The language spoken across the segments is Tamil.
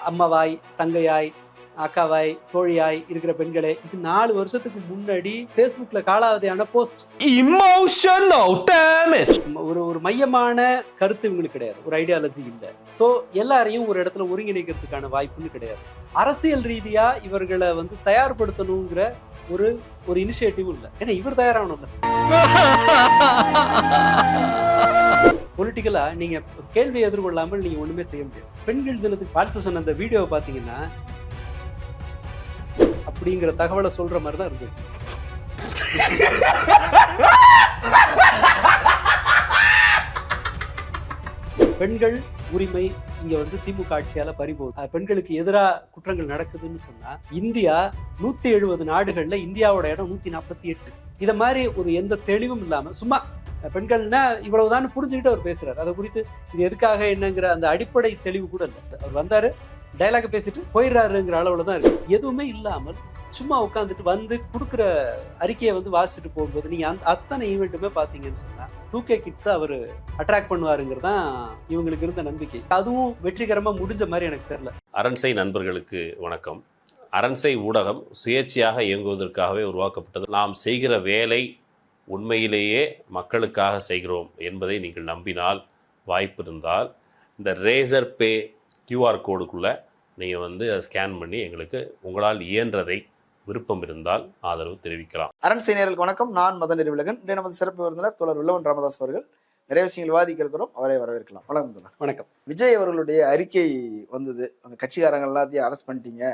அம்மாவாய் தங்கையாய் அக்காவாய் தோழியாய் இருக்கிற பெண்களே இது நாலு வருஷத்துக்கு முன்னாடி ஃபேஸ்புக்ல காலாவதியான போஸ்ட் Emotional damage. ஒரு ஒரு மையமான கருத்து இவங்களுக்கு கிடையாது. ஒரு ஐடியாலஜி இல்லை. ஸோ எல்லாரையும் ஒரு இடத்துல ஒருங்கிணைக்கிறதுக்கான வாய்ப்புன்னு கிடையாது. அரசியல் ரீதியா இவர்களை வந்து தயார்படுத்தணுங்கிற ஒரு ஒரு இனிஷியேட்டிவ் இல்லை. ஏன்னா இவர் தயாராகணும்ல. பொலிட்டிக்கலா நீங்க கேள்வியை எதிர்கொள்ளாமல் நீங்க ஒண்ணுமே செய்ய முடியாது. பெண்கள் தினத்துக்கு பார்த்து சொன்ன அந்த வீடியோவை பாத்தீங்கன்னா அப்படிங்கிற தகவலை சொல்ற மாதிரி தான் இருக்கு பெண்கள் உரிமை இங்க வந்து திமுக ஆட்சியால பறிபோகுது. பெண்களுக்கு எதிராக குற்றங்கள் நடக்குதுன்னு சொன்னா இந்தியா நூத்தி எழுபது நாடுகள்ல இந்தியாவோட இடம் நூத்தி நாற்பத்தி எட்டு. இதை மாதிரி ஒரு எந்த தெளிவும் இல்லாம சும்மா பெண்கள்னா இவ்வளவுதான் புரிஞ்சுக்கிட்டு அவர் பேசுறாரு. அதை குறித்து இது எதுக்காக என்னங்கிற அந்த அடிப்படை தெளிவு கூட இல்லை. அவர் வந்தாரு டைலாக பேசிட்டு போயிடுறாருங்கிற அளவுல தான் இருக்கு. எதுவுமே இல்லாமல் சும்மா உட்காந்துட்டு வந்து கொடுக்குற அறிக்கையை வந்து வாசிச்சுட்டு போகும்போது நீங்க அந்த அத்தனை ஈவெண்ட்டுமே பாத்தீங்கன்னு சொன்னா டூ கே கிட்ஸை அவர் அட்ராக்ட் பண்ணுவாருங்கிறது தான் இவங்களுக்கு இருந்த நம்பிக்கை. அதுவும் வெற்றிகரமா முடிஞ்ச மாதிரி எனக்கு தெரியல. அரண்சை நண்பர்களுக்கு வணக்கம். அரண்சை ஊடகம் சுயேட்சையாக இயங்குவதற்காகவே உருவாக்கப்பட்டது. நாம் செய்கிற வேலை உண்மையிலேயே மக்களுக்காக செய்கிறோம் என்பதை நீங்கள் நம்பினால் வாய்ப்பு இருந்தால் இந்த ரேசர் பே கியூஆர் கோடுக்குள்ளே நீங்கள் வந்து அதை ஸ்கேன் பண்ணி எங்களுக்கு உங்களால் இயன்றதை விருப்பம் இருந்தால் ஆதரவு தெரிவிக்கலாம். அரண் நேயர்களுக்கு வணக்கம். நான் மதன் நெறிவிலகன் இன்றைய நமது சிறப்பு விருந்தினர் தோழர் உள்ளவன் ராமதாஸ் அவர்கள். நிறைய விஷயங்கள் விவாதிக்க இருக்கிறோம் அவரை வரவேற்கலாம். வணக்கம் வணக்கம். விஜய் அவர்களுடைய அறிக்கை வந்தது. அவங்க கட்சிக்காரங்க எல்லாத்தையும் அரெஸ்ட் பண்ணிட்டீங்க.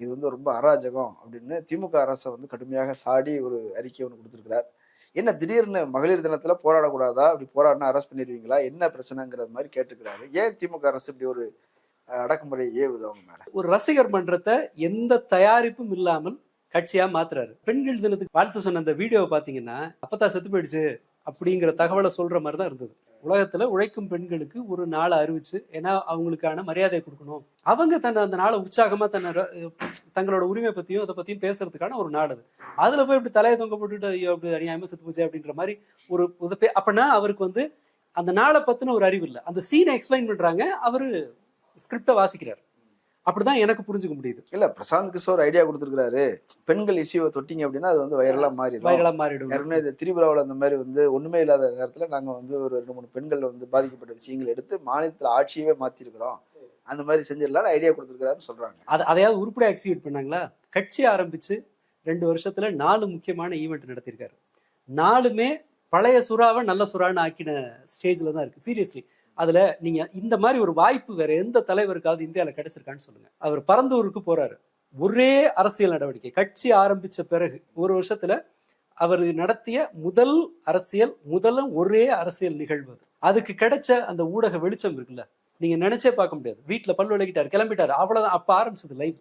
இது வந்து ரொம்ப அராஜகம் அப்படின்னு திமுக அரசை வந்து கடுமையாக சாடி ஒரு அறிக்கை ஒன்று கொடுத்துருக்கிறார். என்ன திடீர்னு மகளிர் தினத்துல போராடக்கூடாதா? அப்படி போராடினா அரெஸ்ட் பண்ணிடுவீங்களா? என்ன பிரச்சனைங்கிற மாதிரி கேட்டுக்கிறாரு. ஏன் திமுக அரசு இப்படி ஒரு அடக்குமுறை ஏவுது அவங்க மேல? ஒரு ரசிகர் மன்றத்தை எந்த தயாரிப்பும் இல்லாமல் கட்சியா மாத்துறாரு. பெண்கள் தினத்துக்கு வாழ்த்து சொன்ன அந்த வீடியோவை பாத்தீங்கன்னா அப்பதான் செத்து போயிடுச்சு அப்படிங்கிற தகவலை சொல்ற மாதிரி தான் இருந்தது. உலகத்துல உழைக்கும் பெண்களுக்கு ஒரு நாளை அறிவிச்சு ஏன்னா அவங்களுக்கான மரியாதை கொடுக்கணும். அவங்க தன்னை அந்த நாளை உற்சாகமா தன்னை தங்களோட உரிமை பத்தியும் அதை பத்தியும் பேசுறதுக்கான ஒரு நாள் அது. அதுல போய் இப்படி தலையை தொங்க போட்டுட்டு ஐயோ அப்படி அநியாயமா செத்து போச்சு அப்படின்ற மாதிரி ஒரு ஒரு பே- அவருக்கு வந்து அந்த நாளை பத்தின ஒரு அறிவு இல்லை. அந்த சீனை எக்ஸ்பிளைன் பண்றாங்க. அவரு ஸ்கிரிப்டை வாசிக்கிறார். அப்படிதான் எனக்கு புரிஞ்சுக்க முடியுது. இல்ல பிரசாந்த் கிஷோர் ஐடியா கொடுத்திருக்கிறாரு. பெண்கள் இஷ்யூவை தொட்டிங்க அப்படின்னா அது வந்து வைரலா மாறிடும். வயலா மாறிடும். ஏற்கனவே இந்த திரிபுராவில் அந்த மாதிரி வந்து ஒண்ணுமே இல்லாத நேரத்துல நாங்க வந்து ஒரு ரெண்டு மூணு பெண்கள் வந்து பாதிக்கப்பட்ட விஷயங்களை எடுத்து மாநிலத்துல ஆட்சியவே மாத்திருக்கிறோம். அந்த மாதிரி செஞ்சிடலாம் ஐடியா கொடுத்துருக்காருன்னு சொல்றாங்க. அது அதையாவது உருப்படியா எக்ஸிக்யூட் பண்ணாங்களா? கட்சி ஆரம்பிச்சு ரெண்டு வருஷத்துல நாலு முக்கியமான ஈவெண்ட் நடத்தியிருக்காரு. நாலுமே பழைய சுறாவை நல்ல சுறான்னு ஆக்கின ஸ்டேஜ்ல தான் இருக்கு. சீரியஸ்லி அதுல நீங்க இந்த மாதிரி ஒரு வாய்ப்பு வேற எந்த தலைவருக்காவது இந்தியாவில் கிடைச்சிருக்கான்னு சொல்லுங்க. அவர் பரந்தூருக்கு போறாரு. ஒரே அரசியல் நடவடிக்கை. கட்சி ஆரம்பிச்ச பிறகு ஒரு வருஷத்துல அவர் நடத்திய முதல் அரசியல் முதலும் ஒரே அரசியல் நிகழ்வு அது. அதுக்கு கிடைச்ச அந்த ஊடக வெளிச்சம் இருக்குல்ல நீங்க நினைச்சே பார்க்க முடியாது. வீட்டுல பல் விளக்கிட்டாரு கிளம்பிட்டாரு. அவ்வளவுதான். அப்ப ஆரம்பிச்சது லைவ்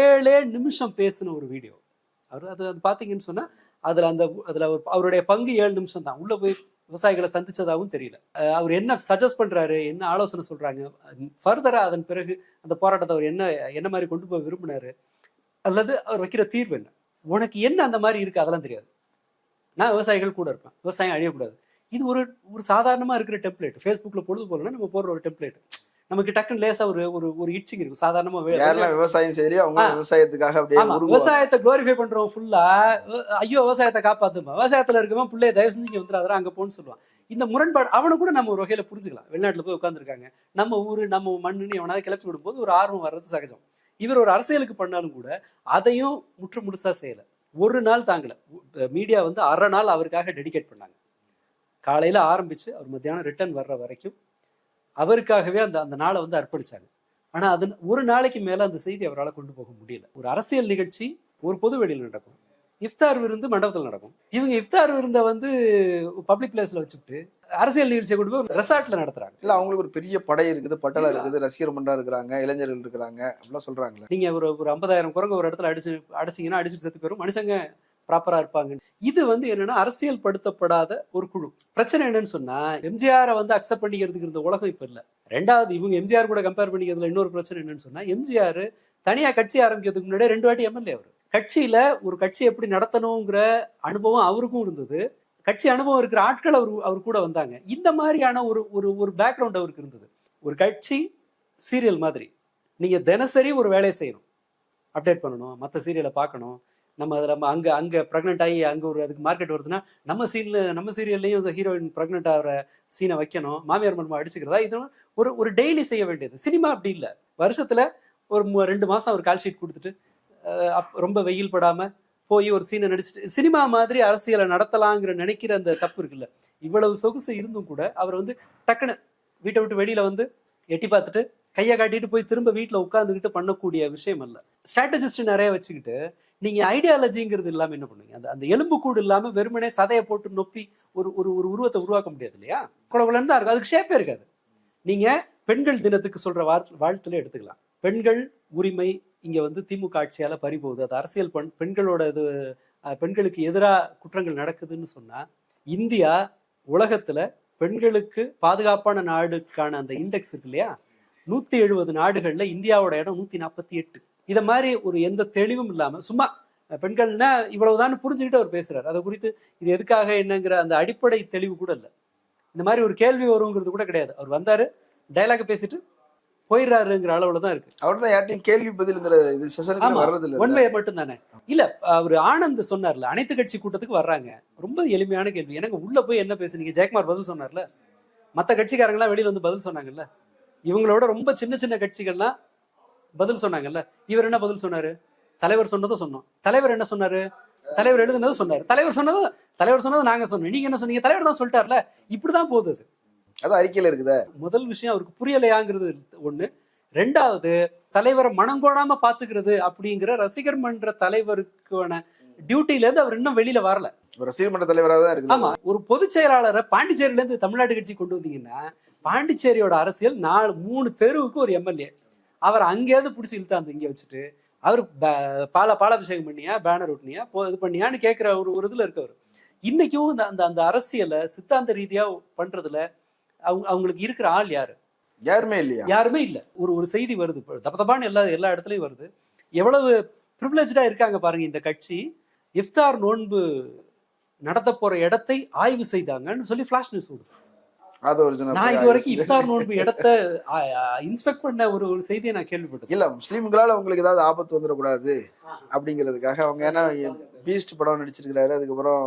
ஏழே நிமிஷம் பேசின ஒரு வீடியோ அவர் அது அது பாத்தீங்கன்னு சொன்னா அதுல அந்த அதுல அவர் அவருடைய பங்கு ஏழு நிமிஷம் தான் உள்ள போய் விவசாயிகளை சந்திச்சதாகவும் தெரியல. அவர் என்ன சஜஸ்ட் பண்றாரு என்ன ஆலோசனை சொல்றாங்க ஃபர்தரா அதன் பிறகு அந்த போராட்டத்தை அவர் என்ன என்ன மாதிரி கொண்டு போய் விரும்பினாரு அல்லது அவர் வைக்கிற தீர்வு என்ன? உனக்கு என்ன அந்த மாதிரி இருக்கு? அதெல்லாம் தெரியாது. நான் விவசாயிகள் கூட இருப்பேன். விவசாயம் அழியக்கூடாது. இது ஒரு ஒரு சாதாரணமா இருக்கிற டெம்ப்ளேட் ஃபேஸ்புக்ல பொழுது போலன்னா நம்ம போடுற ஒரு டெம்ப்ளேட் நமக்கு டக்குன்னு லேசா ஒரு ஒரு ஒரு இட்சிங் இருக்கும். சாதாரணமா யாரெல்லாம் விவசாயம் சரி அவங்க. விவசாயத்துக்காக அப்படியே. விவசாயத்தை குளோரிஃபை பண்றவன் ஃபுல்லா ஐயோ விவசாயத்தை காப்பாத்துமா? விவசாயத்துல இருக்கவன் பிள்ளைய தயவு செஞ்சு இங்க வந்துடாதரா அங்க போன்னு சொல்லுவான். இந்த முரண்பாடு அவனை கூட நம்ம ஒரு வகையில புரிஞ்சுக்கலாம். வெளிநாட்டுல போய் உட்காந்துருக்காங்க நம்ம ஊரு நம்ம மண்ணுன்னு எவனாவது கிளப்பி விடும்போது ஒரு ஆர்வம் வர்றது சகஜம். இவர் ஒரு அரசியலுக்கு பண்ணாலும் கூட அதையும் முற்று முழுசா செய்யல. ஒரு நாள் தாங்கல. மீடியா வந்து அரை நாள் அவருக்காக டெடிகேட் பண்ணாங்க. காலையில ஆரம்பிச்சு அவர் மத்தியானம் ரிட்டர்ன் வர்ற வரைக்கும் அவருக்காகவே அந்த அந்த நாளை வந்து அர்ப்பணிச்சாங்க. ஆனா அது ஒரு நாளைக்கு மேல அந்த செய்தி அவரால் கொண்டு போக முடியல. ஒரு அரசியல் நிகழ்ச்சி ஒரு பொது வெளியில் நடக்கும். இஃப்தார் விருந்து மண்டபத்தில் நடக்கும். இவங்க இஃப்தார் விருந்தை வந்து பப்ளிக் பிளேஸ்ல வச்சுட்டு அரசியல் நிகழ்ச்சியை கொண்டு போய் ரெசார்ட்ல நடத்துறாங்க. இல்ல அவங்களுக்கு ஒரு பெரிய படை இருக்குது பட்டாளம் இருக்குது ரசிகர் மன்றம் இருக்கிறாங்க இளைஞர்கள் இருக்கிறாங்க அப்படிலாம் சொல்றாங்களே. நீங்க ஒரு ஒரு ஐம்பதாயிரம் குரங்கு ஒரு இடத்துல அடிச்சு அடிச்சீங்கன்னா அடிச்சுட்டு செத்து போயிரும். மனுஷங்க ப்ராப்பரா இருப்பாங்க இது வந்து என்னன்னா அரசியல் படுத்தப்படாத ஒரு குழு. பிரச்சனை என்னன்னு சொன்னா எம்ஜிஆரை வந்து அக்செப்ட் பண்ணிக்கிறதுக்கு இருந்த உலகம் இப்ப இல்ல. ரெண்டாவது இவங்க எம்ஜிஆர் கூட கம்பேர் பண்ணிக்கிறதுல இன்னொரு பிரச்சனை என்னன்னு சொன்னா எம்ஜிஆர் தனியா கட்சி ஆரம்பிக்கிறதுக்கு முன்னாடி ரெண்டு வாட்டி எம்எல்ஏ அவர். கட்சியில ஒரு கட்சி எப்படி நடத்தணுங்கிற அனுபவம் அவருக்கும் இருந்தது. கட்சி அனுபவம் இருக்கிற ஆட்கள் அவர் அவர் கூட வந்தாங்க. இந்த மாதிரியான ஒரு ஒரு ஒரு பேக்ரவுண்ட் அவருக்கு இருந்தது. ஒரு கட்சி சீரியல் மாதிரி. நீங்க தினசரி ஒரு வேலையை செய்யணும். அப்டேட் பண்ணணும். மற்ற சீரியலை பார்க்கணும். நம்ம அதில் நம்ம அங்கே அங்கே ப்ரெக்னென்ட் ஆகி அங்கே ஒரு அதுக்கு மார்க்கெட் வருதுன்னா நம்ம சீனில் நம்ம சீரியல்லையும் ஹீரோயின் ப்ரெக்னென்ட் ஆகிற சீனை வைக்கணும். மாமியார் மருமக அடிச்சுக்கிறதா? இது ஒரு ஒரு டெய்லி செய்ய வேண்டியது. சினிமா அப்படி இல்லை. வருஷத்தில் ஒரு ரெண்டு மாதம் ஒரு கால் ஷீட் கொடுத்துட்டு அப்- ரொம்ப வெயில் படாமல் போய் ஒரு சீனை நடிச்சுட்டு சினிமா மாதிரி அரசியலை நடத்தலாங்கிற நினைக்கிற அந்த தப்பு இருக்குல்ல. இவ்வளவு சொகுசு இருந்தும் கூட அவர் வந்து டக்குன்னு வீட்டை விட்டு வெளியில வந்து எட்டி பார்த்துட்டு கையை காட்டிட்டு போய் திரும்ப வீட்டில் உட்காந்துக்கிட்டு பண்ணக்கூடிய விஷயம் அல்ல. ஸ்ட்ராட்டஜிஸ்ட் நிறைய வச்சுக்கிட்டு நீங்க ஐடியாலஜிங்கிறது இல்லாம என்ன பண்ணுவீங்க? அந்த அந்த எலும்பு கூடு இல்லாம வெறுமனே சதையை போட்டு நொப்பி ஒரு ஒரு ஒரு உருவத்தை உருவாக்க முடியாது இல்லையா? குழகுலன்னு தான் இருக்கும். அதுக்கு ஷேப்பே இருக்காது. நீங்க பெண்கள் தினத்துக்கு சொல்ற வாழ்த்து வாழ்த்துல எடுத்துக்கலாம். பெண்கள் உரிமை இங்க வந்து திமுக ஆட்சியால பறிபோகுது. அது அரசியல் பெண் பெண்களோட இது பெண்களுக்கு எதிராக குற்றங்கள் நடக்குதுன்னு சொன்னா இந்தியா உலகத்துல பெண்களுக்கு பாதுகாப்பான நாடுக்கான அந்த இண்டெக்ஸ் இருக்கு இல்லையா? நூத்தி எழுபது நாடுகள்ல இந்தியாவோட இடம் நூத்தி நாற்பத்தி எட்டு. இத மாதிரி ஒரு எந்த தெளிவும் இல்லாம சும்மா பெண்கள்னா இவ்வளவுதான் புரிஞ்சுக்கிட்டு அவர் பேசுறாரு. அதை குறித்து இது எதுக்காக என்னங்கிற அந்த அடிப்படை தெளிவு கூட இல்லை. இந்த மாதிரி ஒரு கேள்வி வருங்கிறது கூட கிடையாது. அவர் வந்தாரு டைலாக் பேசிட்டு போயிடுறாருங்கிற அளவுல தான் இருக்கு. அவர் தான் யார்ட்டையும் கேள்வி பதில்ங்கிற இது செஷனுக்கு. வர்றது இல்ல. ஒன் வே மட்டும் தானே இல்ல அவர் ஆனந்த் சொன்னார்ல அனைத்து கட்சி கூட்டத்துக்கு வர்றாங்க. ரொம்ப எளிமையான கேள்வி. எனக்கு உள்ள போய் என்ன பேசுனீங்க? ஜெயக்குமார் பதில் சொன்னார்ல. மத்த கட்சிக்காரங்களாம் வெளியில வந்து பதில் சொன்னாங்கல்ல. இவங்களோட ரொம்ப சின்ன சின்ன கட்சிகள்லாம் பதில் சொன்னாங்கல்ல? இவர் என்ன பதில் சொன்னாரு? தலைவர் சொன்னதை சொன்னோம். தலைவர் என்ன சொன்னாரு? தலைவர் எழுதுனதை சொன்னாரு. தலைவர் சொன்னது தலைவர் சொன்னதை நாங்க சொன்னோம். நீங்க என்ன சொன்னீங்க? தலைவர் தான் சொல்லிட்டார்ல? இப்படிதான் போகுது அது. அறிக்கையில இருக்குதே. முதல் விஷயம் அவருக்கு புரியலையாங்கிறது ஒண்ணு. ரெண்டாவது தலைவரை மனங்கோடாம பாத்துக்கிறது அப்படிங்கிற ரசிகர் மன்ற தலைவருக்கான டியூட்டில இருந்து அவர் இன்னும் வெளியில வரல. ரசிகர் மன்ற தலைவராக தான் இருக்கு ஆமா. ஒரு பொதுச் செயலாளரை பாண்டிச்சேரியில இருந்து தமிழ்நாடு கட்சி கொண்டு வந்தீங்கன்னா பாண்டிச்சேரியோட அரசியல் நாலு மூணு தெருவுக்கு ஒரு எம்எல்ஏ. அவர் அங்கேயாவது பிடிச்சி இழுத்தாந்து இங்க வச்சுட்டு அவர் பால பாலாபிஷேகம் பண்ணியா பேனர் ஒட்டினியா போ- இது பண்ணியான்னு கேட்கிற ஒரு ஒரு இதுல இருக்கவர். இன்னைக்கும் இந்த அந்த அந்த அரசியலை சித்தாந்த ரீதியா பண்றதுல அவங்க அவங்களுக்கு இருக்கிற ஆள் யாரு? யாருமே இல்லையா? யாருமே இல்ல. ஒரு ஒரு செய்தி வருது. தப்ப தப்பான்னு எல்லா எல்லா இடத்துலயும் வருது. எவ்வளவு ப்ரிவிலேஜா இருக்காங்க பாருங்க இந்த கட்சி. இஃப்தார் நோன்பு நடத்த போற இடத்தை ஆய்வு செய்தாங்கன்னு சொல்லி ஃபிளாஷ் நியூஸ் வருது அது ஒரு நான் இது வரைக்கும் இஃப்தார் நோன்பு இடத்த இன்ஸ்பெக்ட் பண்ண ஒரு ஒரு செய்தியை நான் கேள்விப்பட்டது இல்ல முஸ்லீம்களால உங்களுக்கு ஏதாவது ஆபத்து வந்துடக்கூடாது அப்படிங்கிறதுக்காக அவங்க ஏன்னா பீஸ்ட் படம் நடிச்சிருக்கிறாரு அதுக்கப்புறம்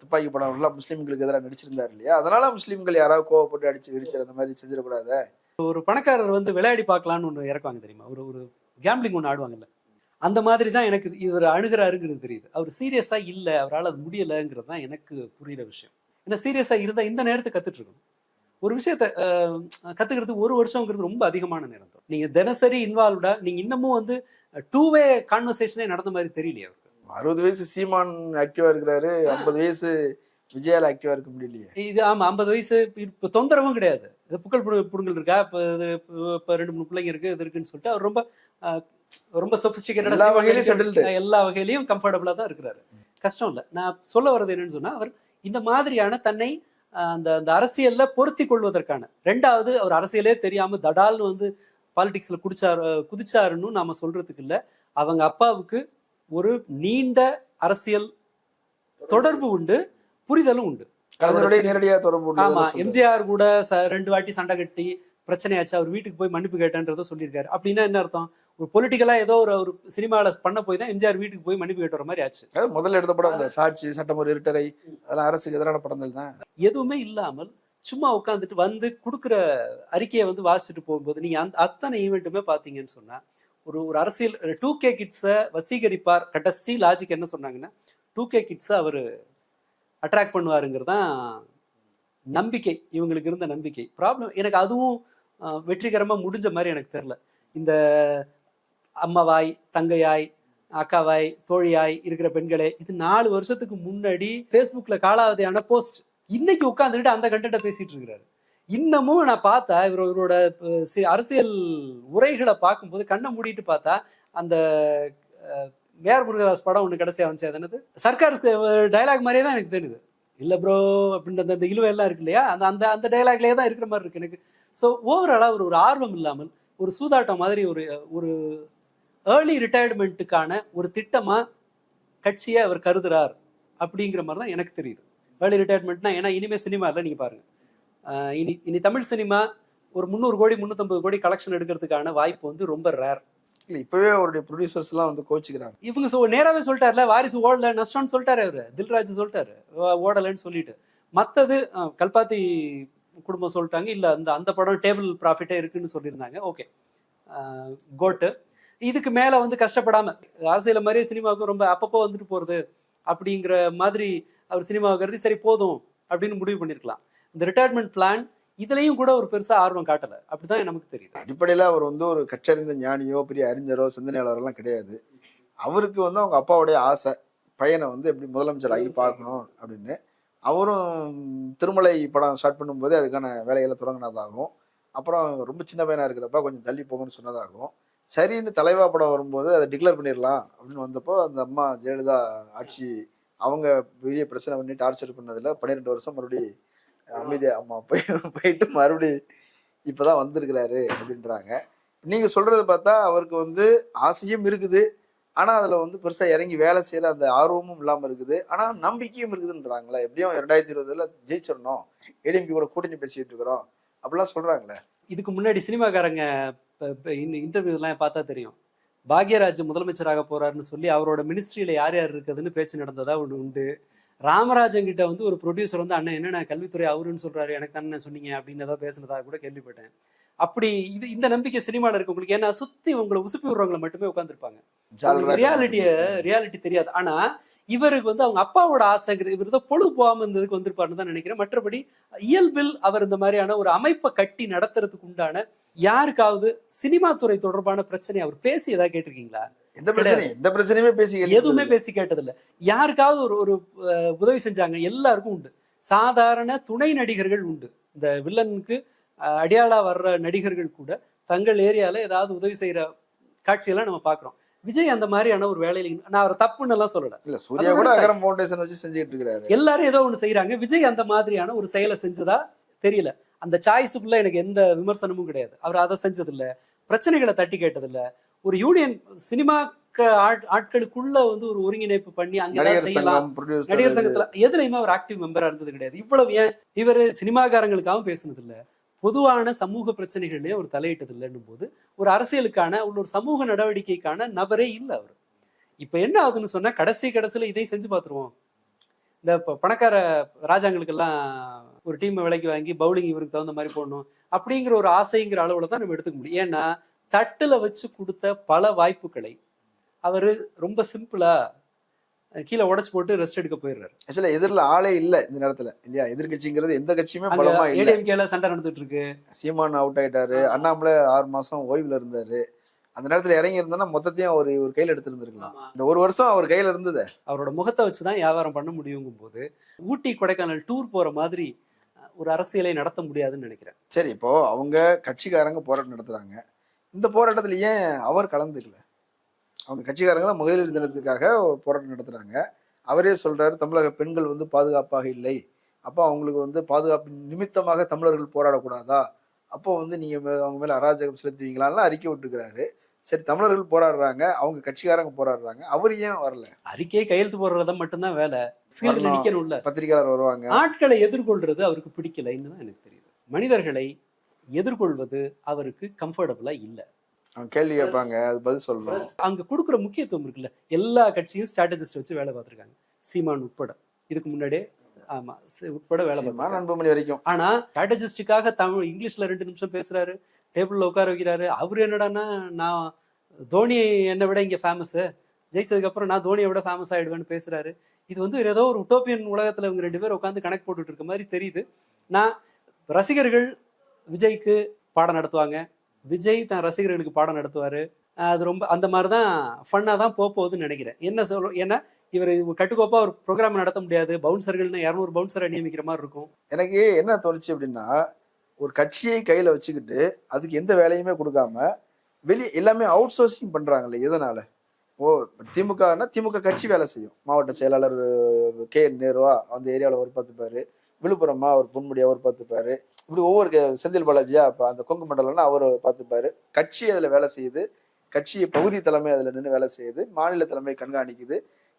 துப்பாக்கி படம் எல்லாம் முஸ்லீம்களுக்கு எதிராக நடிச்சிருந்தாரு இல்லையா? அதனால முஸ்லீம்கள் யாராவது கோவப்பட்டு அடிச்சு இடிச்சு அந்த மாதிரி செஞ்சிடக்கூடாது? ஒரு பணக்காரர் வந்து விளையாடி பார்க்கலாம்னு ஒன்று இறக்குவாங்க தெரியுமா? ஒரு ஒரு கேம்பிளிங் ஒன்று ஆடுவாங்கல்ல. அந்த மாதிரி தான் எனக்கு இவர் அணுகிறாருங்கிறது தெரியுது. அவர் சீரியஸா இல்ல அவரால் அது முடியலைங்கிறது தான் எனக்கு புரியுற விஷயம். ஏன்னா சீரியஸா இருந்தா இந்த நேரத்தை கத்துட்டு இருக்கணும். ஒரு விஷயத்த கத்துக்கிறதுக்கு ஒரு வருஷங்கிறது ரொம்ப அதிகமான நேரம் தான். நீங்க தினசரி இன்வால்வ்டா நீங்க இன்னமும் வந்து டூ வே கான்வர்சேஷனே நடந்த மாதிரி தெரியலையே அவருக்கு? அறுபது வயசு சீமான் ஆக்டிவா இருக்கிறாரு ஐம்பது வயசு விஜயால ஆக்டிவா இருக்க முடியலையே. இது ஆமா ஐம்பது வயசு இப்போ தொந்தரவும் கிடையாது. இது புக்கல் புடு புடுங்கல் இருக்கா? இப்போ இது இப்போ ரெண்டு மூணு பிள்ளைங்க இருக்கு இது இருக்குன்னு சொல்லிட்டு அவர் ரொம்ப ரொம்ப சொபிஸ்டிகேட்டடா எல்லா வகையிலும் settled. எல்லா வகையிலையும் கம்ஃபர்டபுளா தான் இருக்கிறாரு. கஷ்டம் இல்லை. நான் சொல்ல வர்றது என்னன்னு சொன்னா அவர் இந்த மாதிரியான தன்னை அந்த அந்த அரசியல்ல பொருத்தி கொள்வதற்கான. ரெண்டாவது அவர் அரசியலே தெரியாம தடால்னு வந்து பாலிடிக்ஸ்ல குடிச்சாரு குதிச்சாருன்னு நாம சொல்றதுக்கு இல்ல. அவங்க அப்பாவுக்கு ஒரு நீண்ட அரசியல் தொடர்பு உண்டு புரிதலும் உண்டு. கலைஞருடைய நேரடியா தொடர்பு ஆமா. எம்ஜிஆர் கூட ரெண்டு வாட்டி சண்டை கட்டி பிரச்சனையாச்சு அவர் வீட்டுக்கு போய் மன்னிப்பு கேட்டேன்றதை சொல்லியிருக்காரு. அப்படின்னா என்ன அர்த்தம்? ஒரு பொலிட்டிக்கலா ஏதோ ஒரு ஒரு சினிமால பண்ண போய் தான் எம்ஜிஆர் வீட்டுக்கு போய் மன்னிப்பு கேட்டு வர மாதிரி ஆச்சு. அதாவது முதல்ல எடுத்த படம் இந்த சாட்சி சட்டம் ஒரு இருட்டரை அதெல்லாம் அரசுக்கு எதிரான படங்கள் தான். எதுவுமே இல்லாமல் சும்மா உட்காந்துட்டு வந்து கொடுக்குற அறிக்கையை வந்து வாசிச்சுட்டு போகும்போது நீங்க அந்த அத்தனை ஈவெண்ட்டுமே பாத்தீங்கன்னு சொன்னா ஒரு ஒரு அரசியல் டூ கே கிட்ஸை வசீகரிப்பார். கடைசி லாஜிக் என்ன சொன்னாங்கன்னா டூ கே கிட்ஸை அவர் அட்ராக்ட் பண்ணுவாருங்கிறது தான் நம்பிக்கை இவங்களுக்கு இருந்த நம்பிக்கை. ப்ராப்ளம் எனக்கு அதுவும் அஹ், வெற்றிகரமா முடிஞ்ச மாதிரி எனக்கு தெரியல. இந்த அம்மாவாய் தங்கையாய் அக்காவாய் தோழியாய் இருக்கிற பெண்களே இது நாலு வருஷத்துக்கு முன்னாடி ஃபேஸ்புக்ல காலாவதியான போஸ்ட் இன்னைக்கு உட்காந்துக்கிட்டு அந்த கண்டென்ட்டை பேசிட்டு இருக்கிறாரு. இன்னமும் நான் பார்த்தா இவர் இவரோட அரசியல் உரைகளை பார்க்கும்போது கண்ணை மூடிட்டு பார்த்தா அந்த அஹ், மேயர் முருகதாஸ் படம் ஒன்று கடைசியாக வந்துச்சு. அது சர்க்கார் டயலாக் மாதிரியே தான் எனக்கு தெரியுது. இல்லை ப்ரோ அப்படின்ற அந்த- அந்த இழுவை எல்லாம் இருக்கு இல்லையா? அந்த அந்த அந்த டைலாக்லேயே தான் இருக்கிற மாதிரி இருக்கு எனக்கு. ஸோ ஓவராலாக ஒரு ஒரு ஆர்வம் இல்லாமல் ஒரு சூதாட்டம் மாதிரி ஒரு ஒரு ஏர்லி ரிட்டையர்மெண்ட்டுக்கான ஒரு திட்டமா கட்சியை அவர் கருதுறார் அப்படிங்கிற மாதிரி தான் எனக்கு தெரியுது. ஏர்லி ரிட்டையர்மெண்ட்னா ஏன்னா இனிமே சினிமா இல்லை நீங்க பாருங்க. ஆஹ் இனி இனி தமிழ் சினிமா ஒரு முந்நூறு கோடி முந்நூற்றம்பது கோடி கலெக்ஷன் எடுக்கிறதுக்கான வாய்ப்பு வந்து ரொம்ப ரேர் இல்ல இப்பவே அவருடைய ப்ரொடியூசர்ஸ் எல்லாம் வந்து கோச்சுக்கிறாங்க இவங்க சொ நேராவே சொல்லிட்டார்ல வாரிசு ஓடல நஷ்டம்னு சொல்லிட்டாரு அவரு. தில்ராஜ் சொல்லிட்டாரு. ஓடலைன்னு சொல்லிட்டு. மத்தது அஹ், கல்பாத்தி குடும்பம் சொல்லிட்டாங்க. இல்ல அந்த அந்த படம் டேபிள் ப்ராஃபிட்டே இருக்குன்னு சொல்லியிருந்தாங்க. Okay quote. இதுக்கு மேல வந்து கஷ்டப்படாம ஆசையில மாதிரியே சினிமாவுக்கும் ரொம்ப அப்பப்போ வந்துட்டு போறது அப்படிங்கிற மாதிரி அவர் சினிமாவை கருதி சரி போதும் அப்படின்னு முடிவு பண்ணிருக்கலாம். இந்த ரிட்டையர்மெண்ட் பிளான் இதுலயும் கூட ஒரு பெருசா ஆர்வம் காட்டல. அப்படிதான் நமக்கு தெரியுது. அடிப்படையில அவர் வந்து ஒரு கற்றறிந்த ஞானியோ பெரிய அறிஞரோ சிந்தனையாளரெல்லாம் கிடையாது. அவருக்கு வந்து அவங்க அப்பாவுடைய ஆசை பையனை வந்து எப்படி முதலமைச்சர் ஆகி பார்க்கணும் அப்படின்னு. அவரும் திருமலை படம் ஸ்டார்ட் பண்ணும்போது அதுக்கான வேலைகளை தொடங்கினதாகவும் அப்புறம் ரொம்ப சின்ன பையனா இருக்கிறப்ப கொஞ்சம் தள்ளி போகணும்னு சொன்னதாகவும் சரின்னு தலைவா படம் வரும்போது அதை டிக்ளேர் பண்ணிடலாம் அப்படின்னு வந்தப்போ அந்த அம்மா ஜெயலலிதா ஆட்சி அவங்க பெரிய பிரச்சனை பண்ணி டார்ச்சர் பண்ணதுல பன்னிரெண்டு வருஷம் மறுபடியும் அமைதியா அம்மா போய் போயிட்டு மறுபடியும் இப்பதான் வந்திருக்கிறாரு அப்படின்றாங்க. நீங்க சொல்கிறத பார்த்தா அவருக்கு வந்து ஆசையும் இருக்குது. ஆனா அதுல வந்து பெருசா இறங்கி வேலை செய்யற அந்த ஆர்வமும் இல்லாம இருக்குது. ஆனா நம்பிக்கையும் இருக்குதுன்றாங்களே. எப்படியும் ரெண்டாயிரத்தி இருபதுல ஜெயிச்சிடணும். ஏடிஎம்கே கூட கூட்டணி பேசிட்டு இருக்கிறோம். அப்படிலாம் சொல்றாங்களே. இதுக்கு முன்னாடி சினிமாக்காரங்க இன்டர்வியூலாம் பார்த்தா தெரியும். பாக்யராஜ் முதலமைச்சராக போறாருன்னு சொல்லி அவரோட மினிஸ்ட்ரியில யார் யார் இருக்குதுன்னு பேச்சு நடந்ததா ஒன்று உண்டு. ராமராஜன் கிட்ட வந்து ஒரு ப்ரொடியூசர் வந்து அண்ணன் என்னென்ன கல்வித்துறை அவருன்னு சொல்றாரு. எனக்கு தானே சொன்னீங்க. அப்படின்னு ஏதோ பேசுனதா கூட கேள்விப்பட்டேன். அப்படி இது இந்த நம்பிக்கை சினிமால இருக்கு உங்களுக்கு. ஏன்னா சுத்தி உங்களை உசுப்பி விடுறவங்களை மட்டுமே உட்காந்துருப்பாங்க ரியாலிட்டிய ரியாலிட்டி தெரியாது. ஆனா இவருக்கு வந்து அவங்க அப்பாவோட ஆசைங்கிறது இவர் ஏதோ பொழுது போகாம இருந்ததுக்கு வந்திருப்பாருன்னு தான் நினைக்கிறேன். மற்றபடி இயல்பில் அவர் இந்த மாதிரியான ஒரு அமைப்பை கட்டி நடத்துறதுக்கு உண்டான யாருக்காவது சினிமா துறை தொடர்பான பிரச்சனை அவர் பேசி ஏதாவது கேட்டிருக்கீங்களா? எந்த பிரச்சனையும் எந்த பிரச்சனையுமே பேசி எதுவுமே பேசி கேட்டதில்ல. யாருக்காவது ஒரு ஒரு உதவி செஞ்சாங்க. எல்லாருக்கும் உண்டு. சாதாரண துணை நடிகர்கள் உண்டு. இந்த வில்லனுக்கு அடியாளா வர்ற நடிகர்கள் கூட தங்கள் ஏரியால ஏதாவது உதவி செய்யற காட்சியெல்லாம் நம்ம பாக்குறோம். விஜய் அந்த மாதிரியான ஒரு வேலையில நான் அவர் தப்புன்னு எல்லாம் சொல்லல. இல்ல சூர்யா கூட அகரம் ஃபவுண்டேஷன் வச்சு செஞ்சுட்டு இருக்கிறாரு. எல்லாரும் ஏதோ ஒண்ணு செய்யறாங்க விஜய் அந்த மாதிரியான ஒரு செயலை செஞ்சதா தெரியல. அந்த சாய்ஸுக்குள்ள எனக்கு எந்த விமர்சனமும் கிடையாது. அவர் அதை செஞ்சது இல்ல பிரச்சனைகளை தட்டி கேட்டது இல்ல ஒரு யூனியன் சினிமா ஆட்களுக்குள்ள வந்து ஒரு ஒருங்கிணைப்பு பண்ணி அங்க செய்யலாம். நடிகர் சங்கத்துல எதுலயுமே அவர் ஆக்டிவ் மெம்பரா இருந்தது கிடையாது. இவ்வளவு ஏன் இவர் சினிமாக்காரங்களுக்காகவும் பேசுனது இல்ல பொதுவான சமூக பிரச்சனைகள்லயே ஒரு தலையிட்டது இல்லைன்னும் போது ஒரு அரசியலுக்கான ஒரு சமூக நடவடிக்கைக்கான நபரே இல்ல அவர். இப்ப என்ன ஆகுதுன்னு சொன்னா கடைசி கடைசியில இதை செஞ்சு பார்த்துருவோம். இந்த பணக்கார ராஜாங்களுக்கெல்லாம் ஒரு டீம் விலைக்கு வாங்கி பவுலிங் இவருக்கு தகுந்த மாதிரி போடணும் அப்படிங்கிற ஒரு ஆசைங்கிற அளவுல தான் நம்ம எடுத்துக்க முடியும். ஏன்னா தட்டுல வச்சு கொடுத்த பல வாய்ப்புகளை அவரு ரொம்ப சிம்பிளா கீழே உடைச்சு போட்டு ரெஸ்ட் எடுக்க போயிடுறாரு. ஆக்சுவலா எதிரில் ஆளே இல்ல இந்த நேரத்துல. இல்லையா? எதிர்கட்சிங்கிறது எந்த கட்சியுமே பலமா இல்ல. சண்டை நடந்துட்டு இருக்கு சீமான் அவுட் ஆயிட்டாரு. அண்ணாமலை ஆறு மாசம் ஓய்வுல இருந்தாரு. அந்த நேரத்துல இறங்கி இருந்தா மொத்தத்தையும் அவர் ஒரு கையில எடுத்திருந்திருக்கலாம். இந்த ஒரு வருஷம் அவர் கையில இருந்தது. அவரோட முகத்தை வச்சுதான் வியாபாரம் பண்ண முடியுங்கும் போது ஊட்டி கொடைக்கானல் டூர் போற மாதிரி ஒரு அரசியலை நடத்த முடியாதுன்னு நினைக்கிறேன். சரி இப்போ அவங்க கட்சிக்காரங்க போராட்டம் நடத்துறாங்க. இந்த போராட்டத்துல ஏன் அவர் கலந்துக்கல? அவங்க கட்சிக்காரங்க தான் மகளிர் தினத்துக்காக போராட்டம் நடத்துறாங்க. அவரே சொல்றாரு தமிழக பெண்கள் வந்து பாதுகாப்பாக இல்லை. அப்போ அவங்களுக்கு வந்து பாதுகாப்பு நிமித்தமாக தமிழர்கள் போராடக்கூடாதா? அப்போ வந்து நீங்க அவங்க மேல அராஜகம் செலுத்துவீங்களான்லாம் அறிக்கை விட்டுக்கிறாரு சரி தமிழர்கள் போராடுறாங்க அவங்க கட்சிக்காரங்க போராடுறாங்க. அவர் ஏன் வரல? அறிக்கையை கையெழுத்து போடுறத மட்டும்தான் வேலை. ஃபீல்ட்ல வரணும். நிக்கணும்ல. பத்திரிகையாளர் வருவாங்க. ஆட்களை எதிர்கொள்றது அவருக்கு பிடிக்கலைன்னு தான் எனக்கு தெரியுது. மனிதர்களை எதிர்கொள்வது அவருக்கு கம்ஃபர்டபுளா இல்ல. அவங்க கேள்வி கேட்பாங்க அது பதில் சொல்லணும். அங்க கொடுக்குற முக்கியத்துவம் இருக்குல்ல. எல்லா கட்சியும் ஸ்ட்ராட்டஜிஸ்ட் வச்சு வேலை பார்த்திருக்காங்க. சீமான் உட்பட. இதுக்கு முன்னாடியே ஆமா உட்பட வேலை சீமான் பார்த்திருக்காங்க. அன்புமணி வரைக்கும். ஆனா ஸ்ட்ராட்டஜிஸ்டுக்காக தமிழ் இங்கிலீஷ்ல ரெண்டு நிமிஷம் பேசுறாரு. டேபிளில் உட்கார வைக்கிறாரு அவர் என்னடான்னா நான் தோனி என்னை விட இங்கே ஃபேமஸு ஜெயிச்சதுக்கப்புறம் நான் தோனியை விட ஃபேமஸ் ஆகிடுவேன்னு பேசுகிறாரு இது வந்து ஏதோ ஒரு உட்டோப்பியன் உலகத்தில் இவங்க ரெண்டு பேரும் உட்காந்து கணக்கு போட்டுட்டு இருக்க மாதிரி தெரியுது. நான் ரசிகர்கள் விஜய்க்கு பாடம் நடத்துவாங்க. விஜய் தன் ரசிகர்களுக்கு பாடம் நடத்துவார். அது ரொம்ப அந்த மாதிரி தான் ஃபன்னாக தான் போக போகுதுன்னு நினைக்கிறேன். என்ன சொல்ல ஏன்னா இவர் கட்டுக்கோப்பா ஒரு ப்ரோக்ராம் நடத்த முடியாது. பவுன்சர்கள்னு இரநூறு பவுன்சரை நியமிக்கிற மாதிரி இருக்கும். எனக்கு என்ன தோணுச்சு அப்படின்னா ஒரு கட்சியை கையில வச்சுக்கிட்டு அதுக்கு எந்த வேலையுமே கொடுக்காம வெளியே எல்லாமே அவுட் சோர்சிங் பண்றாங்கல்ல எதனால? ஓ திமுகனா திமுக கட்சி வேலை செய்யும். மாவட்ட செயலாளர் கே நேருவா அந்த ஏரியாவில் அவர் பார்த்துப்பாரு விழுப்புரமா அவர் ஒரு அவர் பார்த்துப்பாரு இப்படி ஒவ்வொரு செந்தில் பாலாஜியா இப்போ அந்த கொங்கு மண்டலம்னா அவர் பார்த்துப்பாரு கட்சி அதில் வேலை செய்யுது. கட்சி பகுதி தலைமை அதில் நின்று வேலை செய்யுது. மாநில தலைமை கண்காணிக்குது.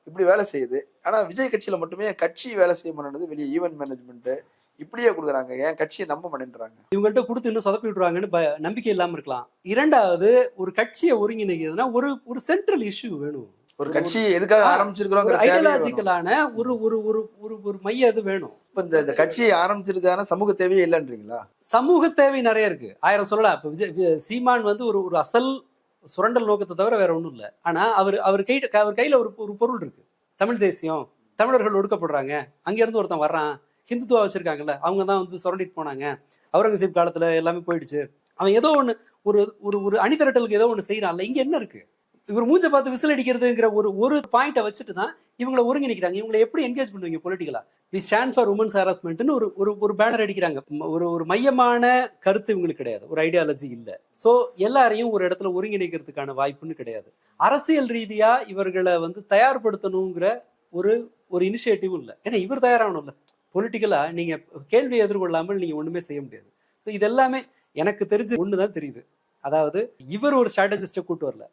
இப்படி வேலை செய்யுது. ஆனால் விஜய் கட்சியில் மட்டுமே கட்சி வேலை செய்ய முடியாது வெளியே ஈவென்ட் மேனேஜ்மெண்ட்டு இப்படியே கொடுக்குறாங்க. ஏன் கட்சியை நம்ப மாட்டேன்றாங்க. இவங்கள்ட்ட கொடுத்து இன்னும் சொதப்பி விட்டுருவாங்கன்னு ப- நம்பிக்கை இல்லாம இருக்கலாம். இரண்டாவது ஒரு கட்சியை ஒருங்கிணைக்கிறதுனா ஒரு ஒரு சென்ட்ரல் இஷ்யூ வேணும். ஒரு கட்சி எதுக்காக வேணும். ஐடியாலஜிக்கலான ஒரு ஒரு ஒரு ஒரு ஒரு மைய இது வேணும். இப்ப இந்த இந்த கட்சியை ஆரம்பிச்சிருக்கான சமூக தேவையே இல்லைன்றீங்களா? சமூக தேவை நிறைய இருக்கு. ஆயிரம் சொல்லலாம். இப்ப விஜய் சீமான் வந்து ஒரு ஒரு அசல் சுரண்டல் நோக்கத்தை தவிர வேற ஒண்ணும் இல்ல. ஆனா அவர் அவர் கை அவர் கையில ஒரு ஒரு பொருள் இருக்கு. தமிழ் தேசியம் தமிழர்கள் ஒடுக்கப்படுறாங்க. அங்க இருந்து ஒருத்தன் வர்றான். ஹிந்துத்துவா வச்சிருக்காங்கல்ல அவங்க தான் வந்து சுரண்டிட்டு போனாங்க. அவுரங்கசீப் காலத்துல எல்லாமே போயிடுச்சு. அவன் ஏதோ ஒண்ணு ஒரு ஒரு ஒரு அணிதிரட்டலுக்கு ஏதோ ஒன்று செய்யறான்ல இங்க என்ன இருக்கு? இவர் மூஞ்ச பார்த்து விசில் அடிக்கிறதுங்கிற ஒரு ஒரு பாயிண்ட்டை வச்சுட்டு தான் இவங்களை ஒருங்கிணைக்கிறாங்க. இவங்களை எப்படி என்கேஜ் பண்ணுவீங்க பொலிட்டிக்கலா வி ஸ்டாண்ட் ஃபார் உமன்ஸ் ஹராஸ்மெண்ட்னு ஒரு ஒரு ஒரு பேனர் அடிக்கிறாங்க. ஒரு ஒரு மையமான கருத்து இவங்களுக்கு கிடையாது. ஒரு ஐடியாலஜி இல்ல. சோ எல்லாரையும் ஒரு இடத்துல ஒருங்கிணைக்கிறதுக்கான வாய்ப்புன்னு கிடையாது. அரசியல் ரீதியா இவர்களை வந்து தயார்படுத்தணுங்கிற ஒரு ஒரு இனிஷியேட்டிவ் இல்ல. ஏன்னா இவர் தயாராகணும்ல. பொலிட்டிக்கலா நீங்க கேள்வியை எதிர்கொள்ளாமல் நீங்க ஒண்ணுமே செய்ய முடியாது. ஸோ இது எல்லாமே எனக்கு தெரிஞ்சு ஒண்ணுதான் தெரியுது. அதாவது இவர் ஒரு ஸ்ட்ராட்டஜிஸ்ட கூட்டு வரல.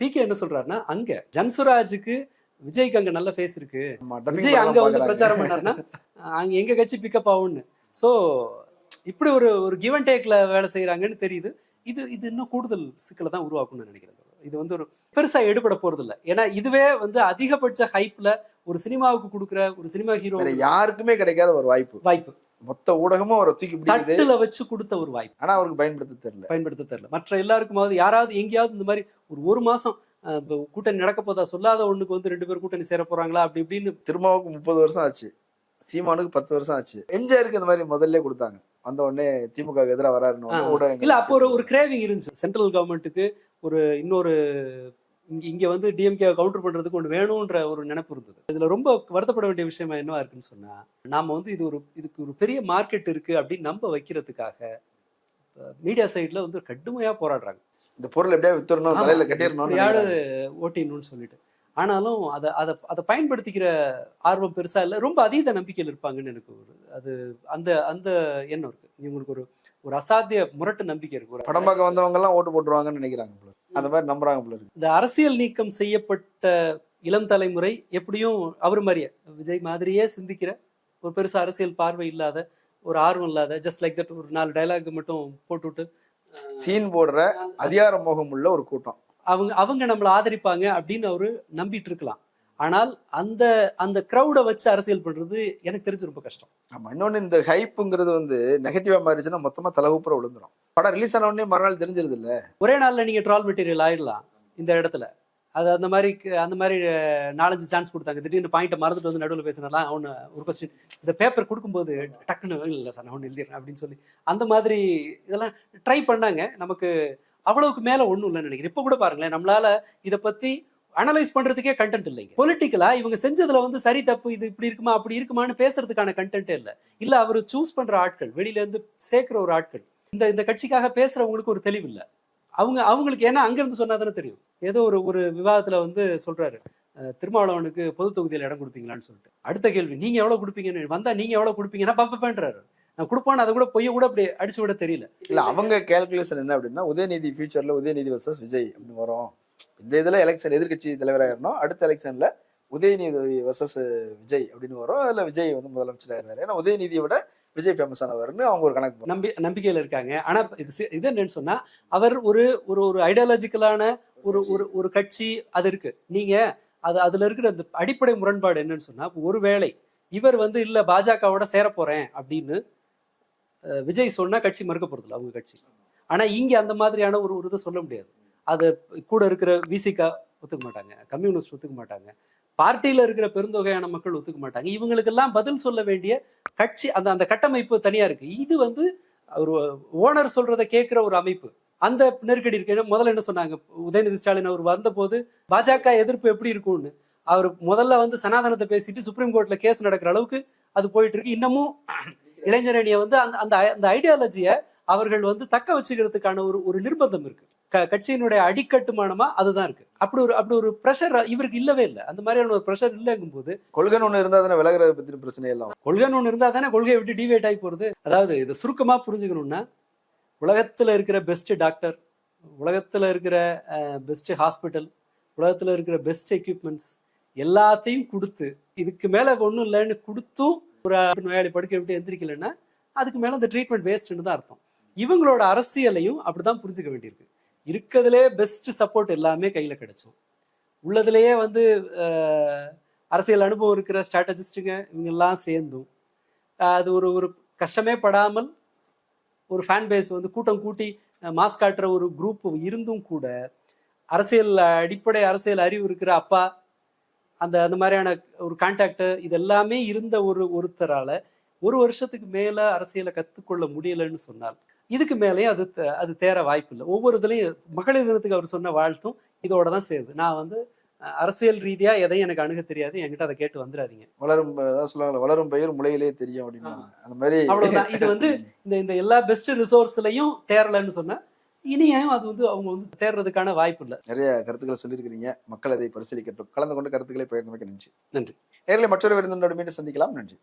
பிகே என்ன சொல்றாருன்னா அங்க ஜன்சுராஜுக்கு விஜய்க்கு அங்க நல்ல ஃபேஸ் இருக்கு. விஜய் அங்க வந்து. பிரச்சாரம் பண்ணாருன்னா அங்க எங்க கட்சி பிக்கப் ஆகும்னு. சோ இப்படி ஒரு ஒரு கிவ் அண்ட் டேக்ல வேலை செய்யறாங்கன்னு தெரியுது. இது இது இன்னும் கூடுதல் சிக்கலை தான் உருவாக்கும்னு நான் நினைக்கிறேன். இது வந்து ஒரு பெருசா எடுபட போறது இல்ல ஏன்னா இதுவே வந்து அதிகபட்ச ஹைப்ல ஒரு சினிமாவுக்கு கொடுக்குற ஒரு சினிமா ஹீரோ யாருக்குமே கிடைக்காத ஒரு வாய்ப்பு. வாய்ப்பு. மொத்த ஊடகமும் அவரை தூக்கி தட்டுல வச்சு கொடுத்த ஒரு வாய்ப்பு. ஆனா அவருக்கு பயன்படுத்த தெரியல. பயன்படுத்த தெரியல. மற்ற எல்லாருக்குமாவது யாராவது எங்கேயாவது இந்த மாதிரி ஒரு ஒரு மாசம் கூட்டணி நடக்க போதா சொல்லாத ஒண்ணுக்கு வந்து ரெண்டு பேர் கூட்டணி சேர போறாங்களா? அப்படி இப்படின்னு திருமாவுக்கு முப்பது வருஷம் ஆச்சு. சீமானுக்கு பத்து வருஷம் ஆச்சு. எம்ஜிஆருக்கு இந்த மாதிரி முதல்ல கொடுத்தாங்க. வந்த உடனே திமுக எதிராக வராருன்னு இல்ல அப்போ ஒரு ஒரு கிரேவிங் இருந்துச்சு. சென்ட்ரல் கவர்மெண்ட்டுக்கு ஒரு இன்னொரு இங்க இங்க வந்து டிஎம்கே கவுண்டர் பண்றதுக்கு ஒன்று வேணும்ன்ற ஒரு நினைப்பு இருந்தது இதுல ரொம்ப வருத்தப்பட வேண்டிய விஷயமா என்னவா இருக்குன்னு சொன்னா நாம வந்து இது ஒரு இதுக்கு ஒரு பெரிய மார்க்கெட் இருக்கு அப்படின்னு நம்ப வைக்கிறதுக்காக மீடியா சைடுல வந்து கடுமையா போராடுறாங்க இந்த பொருள் எப்படியா வித்துறணும். தலையில எப்படியாவது நினைக்கிறாங்க. ஓட்டிடணும்னு சொல்லிட்டு ஆனாலும் அதை அதை அதை பயன்படுத்திக்கிற ஆர்வம் பெருசா இல்லை. ரொம்ப அதீத நம்பிக்கையில் இருப்பாங்கன்னு எனக்கு ஒரு அது அந்த அந்த எண்ணம் இருக்கு. இவங்களுக்கு ஒரு ஒரு அசாத்திய முரட்டு நம்பிக்கை இருக்கு. படம் பார்க்க வந்தவங்க எல்லாம் ஓட்டு போட்டுருவாங்கன்னு நினைக்கிறாங்க. அந்த மாதிரி நம்புறாங்க போல இருக்கு. இந்த அரசியல் நீக்கம் செய்யப்பட்ட இளம் தலைமுறை எப்படியும் அவர் மாதிரியே விஜய் மாதிரியே சிந்திக்கிற ஒரு பெருசா அரசியல் பார்வை இல்லாத ஒரு ஆர்வம் இல்லாத ஜஸ்ட் லைக் தட் ஒரு நாலு டைலாக் மட்டும் போட்டுவிட்டு சீன் போடுற அதிகார மோகம் உள்ள ஒரு கூட்டம். அவங்க அவங்க நம்மளை ஆதரிப்பாங்க அப்படின்னு அவரு நம்பிட்டு இருக்கலாம் ஆனால் அந்த அந்த க்ரௌடை வச்சு அரசியல் பண்றது எனக்கு தெரிஞ்சு ரொம்ப கஷ்டம். ஆமா இன்னொன்னு இந்த ஹைப்புங்கிறது வந்து நெகட்டிவா மாறிச்சுன்னா மொத்தமா தலைவுப்புற விழுந்துரும். படம் ரிலீஸ் ஆன உடனே மறுநாள் தெரிஞ்சிருது இல்ல ஒரே நாள்ல நீங்க ட்ரால் மெட்டீரியல் ஆயிடலாம் இந்த இடத்துல. அது அந்த மாதிரி அந்த மாதிரி நாலஞ்சு சான்ஸ் கொடுத்தாங்க. திடீர்னு பாயிண்ட்டை மறந்துட்டு வந்து நடுவில் பேசினாலாம் அவனு ஒரு கொஸ்டின் இந்த பேப்பர் கொடுக்கும்போது டக்குன்னு இல்லை சார் நான் ஒன்று எழுதிடுறேன் அப்படின்னு சொல்லி அந்த மாதிரி இதெல்லாம் ட்ரை பண்ணாங்க. நமக்கு அவ்வளவுக்கு மேல ஒண்ணும் இல்லைன்னு நினைக்கிறேன். இப்போ கூட பாருங்களேன் நம்மளால இதை பத்தி அனலைஸ் பண்றதுக்கே கண்டென்ட் இல்லைங்க. பொலிட்டிக்கலா இவங்க செஞ்சதுல வந்து சரி தப்பு இது இப்படி இருக்குமா அப்படி இருக்குமான்னு பேசுறதுக்கான கண்டென்ட்டே இல்ல. இல்ல அவர் சூஸ் பண்ற ஆட்கள் வெளியில இருந்து சேர்க்கிற ஒரு ஆட்கள் இந்த இந்த கட்சிக்காக பேசுறவங்களுக்கு ஒரு தெளிவு இல்ல. அவங்க அவங்களுக்கு ஏன்னா அங்க இருந்து சொன்னா தானே தெரியும். ஏதோ ஒரு ஒரு விவாதத்துல வந்து சொல்றாரு திருமாவளவனுக்கு பொது தொகுதியில் இடம் கொடுப்பீங்களான்னு சொல்லிட்டு. அடுத்த கேள்வி நீங்க எவ்வளவு கொடுப்பீங்கன்னு வந்தா நீங்க எவ்வளவு கொடுப்பீங்கன்னா பப்பன்றாரு கொடுப்பான்னு அதை கூட பொய்ய கூட அப்படி அடிச்சு விட தெரியல. இல்ல அவங்க கேல்குலேஷன் என்ன அப்படின்னா உதயநிதி ஃபியூச்சர்ல உதயநிதி வர்சஸ் விஜய் அப்படின்னு வரும். இந்த இதுல எலெக்ஷன் எதிர்க்கட்சி தலைவராயிருந்தோம் அடுத்த எலெக்ஷன்ல உதயநிதி வர்சஸ் விஜய் அப்படின்னு வரும். அதுல விஜய் வந்து முதலமைச்சர் ஆயிருவாரு ஏன்னா உதயநிதியை விட விஜய் ஃபேமஸ் ஆனவர்னு அவங்க ஒரு கணக்கு. நம்பி நம்பிக்கையில இருக்காங்க. ஆனா இது இது என்னன்னு சொன்னா அவர் ஒரு ஒரு ஒரு ஐடியாலஜிக்கலான ஒரு ஒரு ஒரு கட்சி அது இருக்கு. நீங்க அது அதுல இருக்கிற அந்த அடிப்படை முரண்பாடு என்னன்னு சொன்னா ஒருவேளை இவர் வந்து இல்ல பாஜகவோட சேர போறேன் அப்படின்னு விஜய் சொன்னால் கட்சி மறுக்க போகிறதில்ல அவங்க கட்சி. ஆனால் இங்கே அந்த மாதிரியான ஒரு ஒரு இதை சொல்ல முடியாது. அது கூட இருக்கிற விசிகா ஒத்துக்க மாட்டாங்க கம்யூனிஸ்ட் ஒத்துக்க மாட்டாங்க பார்ட்டியில் இருக்கிற பெருந்தொகையான மக்கள் ஒத்துக்க மாட்டாங்க. இவங்களுக்கெல்லாம் பதில் சொல்ல வேண்டிய கட்சி அந்த அந்த கட்டமைப்பு தனியாக இருக்குது இது வந்து ஒரு ஓனர் சொல்கிறத கேட்குற ஒரு அமைப்பு. அந்த நெருக்கடி இருக்கு முதல்ல என்ன சொன்னாங்க? உதயநிதி ஸ்டாலின் அவர் வந்தபோது பாஜக எதிர்ப்பு எப்படி இருக்கும்னு. அவர் முதல்ல வந்து சனாதனத்தை பேசிட்டு சுப்ரீம் கோர்ட்ல கேஸ் நடக்கிற அளவுக்கு அது போயிட்டு இருக்கு. இன்னமும் இளைஞரணியை வந்து அந்த அந்த அந்த ஐடியாலஜியை அவர்கள் வந்து தக்க வச்சுக்கிறதுக்கான ஒரு ஒரு நிர்பந்தம் இருக்கு. க- கட்சியினுடைய அடிக்கட்டுமானமா அதுதான் இருக்கு. அப்படி ஒரு அப்படி ஒரு ப்ரெஷர் இவருக்கு இல்லவே இல்லை. அந்த மாதிரியான ஒரு ப்ரெஷர் இல்லைங்கும் போது கொள்கைன்னு ஒண்ணு இருந்தா தானே விலகிறத பத்தி பிரச்சனை எல்லாம்? கொள்கைன்னு ஒன்று இருந்தால் தானே கொள்கையை விட்டு டிவேட் ஆகி போகிறது அதாவது இதை சுருக்கமாக புரிஞ்சுக்கணும்னா உலகத்தில் இருக்கிற பெஸ்ட் டாக்டர் உலகத்தில் இருக்கிற பெஸ்ட் ஹாஸ்பிட்டல் உலகத்தில் இருக்கிற பெஸ்ட் எக்யூப்மெண்ட்ஸ் எல்லாத்தையும் கொடுத்து இதுக்கு மேலே ஒன்றும் இல்லைன்னு கொடுத்தும் நோயாளி படுக்கை விட்டு எந்திரிக்கலைன்னா அதுக்கு மேல அந்த ட்ரீட்மெண்ட் வேஸ்ட்னு தான் அர்த்தம். இவங்களோட அரசியலையும் அப்படிதான் புரிஞ்சுக்க வேண்டியிருக்கு. இருக்கிறதுலே பெஸ்ட் சப்போர்ட் எல்லாமே கையில கிடைச்சோம். உள்ளதுலேயே வந்து அரசியல் அனுபவம் இருக்கிற ஸ்ட்ராட்டஜிஸ்ட்டுங்க இவங்க எல்லாம் சேர்ந்தும் அது ஒரு ஒரு கஷ்டமே படாமல் ஒரு ஃபேன் பேஸ் வந்து கூட்டம் கூட்டி மாஸ் காட்டுற ஒரு குரூப் இருந்தும் கூட அரசியல் அடிப்படை அரசியல் அறிவு இருக்கிற அப்பா அந்த அந்த மாதிரியான ஒரு கான்டாக்ட் இது எல்லாமே இருந்த ஒரு ஒருத்தரால ஒரு வருஷத்துக்கு மேல அரசியலை கத்துக்கொள்ள முடியலன்னு சொன்னால் இதுக்கு மேலேயும் அது அது தேர வாய்ப்பு இல்லை ஒவ்வொரு இதுலயும் மகளிர் தினத்துக்கு அவர் சொன்ன வாழ்த்தும் இதோட தான் சேருது. நான் வந்து அரசியல் ரீதியா எதையும் எனக்கு அணுக தெரியாது. என்கிட்ட அதை கேட்டு வந்துடாதீங்க வளரும் அதான் சொல்லுவாங்க வளரும் பயிர் முளையிலே தெரியும் அப்படின்னு. அந்த மாதிரி அவ்வளவுதான். இது வந்து இந்த இந்த எல்லா பெஸ்ட் ரிசோர்ஸ்லயும் தேரலன்னு சொன்னா இனியும் அது வந்து அவங்க வந்து தேர்றதுக்கான வாய்ப்பு இல்லை. நிறைய கருத்துக்களை சொல்லியிருக்கிறீங்க. மக்கள் அதை பரிசீலிக்கட்டும். கலந்து கொண்டு கருத்துக்களை பகிர்ந்தமைக்கு நன்றி. நன்றி. நேரில் மற்றொரு விருந்தினோடு மீண்டும் சந்திக்கலாம். நன்றி.